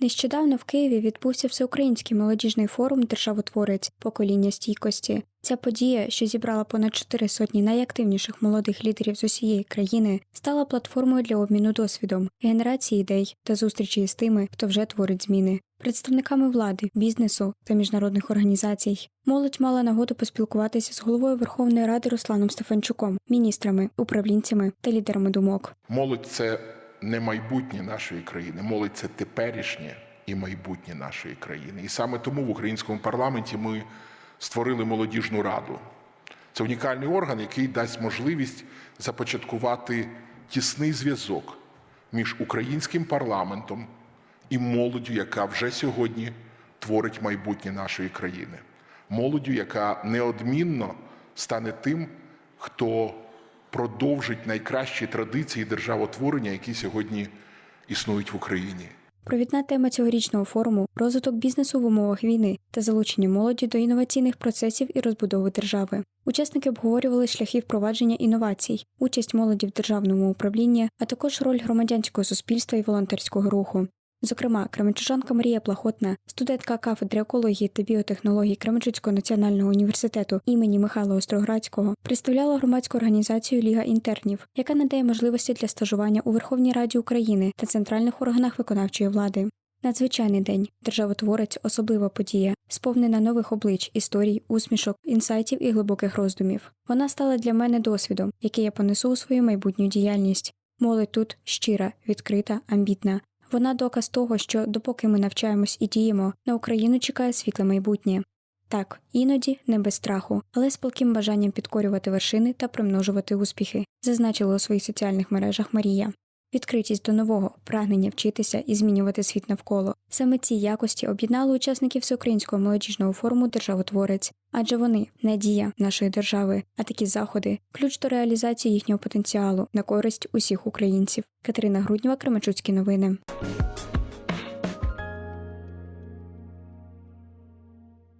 Нещодавно в Києві відбувся всеукраїнський молодіжний форум Державотворець покоління стійкості. Ця подія, що зібрала понад чотири сотні найактивніших молодих лідерів з усієї країни, стала платформою для обміну досвідом, генерації ідей та зустрічі з тими, хто вже творить зміни. Представниками влади, бізнесу та міжнародних організацій молодь мала нагоду поспілкуватися з головою Верховної Ради Русланом Стефанчуком, міністрами, управлінцями та лідерами думок. Молодь це не майбутнє нашої країни, молодь це теперішнє і майбутнє нашої країни. І саме тому в українському парламенті ми створили молодіжну раду. Це унікальний орган, який дасть можливість започаткувати тісний зв'язок між українським парламентом і молоддю, яка вже сьогодні творить майбутнє нашої країни. Молоддю, яка неодмінно стане тим, хто продовжить найкращі традиції державотворення, які сьогодні існують в Україні. Провідна тема цьогорічного форуму розвиток бізнесу в умовах війни та залучення молоді до інноваційних процесів і розбудови держави. Учасники обговорювали шляхи впровадження інновацій, участь молоді в державному управлінні, а також роль громадянського суспільства і волонтерського руху. Зокрема, кременчужанка Марія Плахотна, студентка кафедри екології та біотехнологій Кременчуцького національного університету імені Михайла Остроградського, представляла громадську організацію Ліга інтернів, яка надає можливості для стажування у Верховній Раді України та центральних органах виконавчої влади. Надзвичайний день, державотворець, особлива подія, сповнена нових облич, історій, усмішок, інсайтів і глибоких роздумів. Вона стала для мене досвідом, який я понесу у свою майбутню діяльність. Молодь тут щира, відкрита, амбітна. Вона доказ того, що допоки ми навчаємось і діємо, на Україну чекає світле майбутнє. Так, іноді не без страху, але з палким бажанням підкорювати вершини та примножувати успіхи, зазначила у своїх соціальних мережах Марія. Відкритість до нового, прагнення вчитися і змінювати світ навколо. Саме ці якості об'єднали учасників всеукраїнського молодіжного форуму Державотворець, адже вони надія нашої держави, а такі заходи ключ до реалізації їхнього потенціалу на користь усіх українців. Катерина Груднєва, Кременчуцькі новини.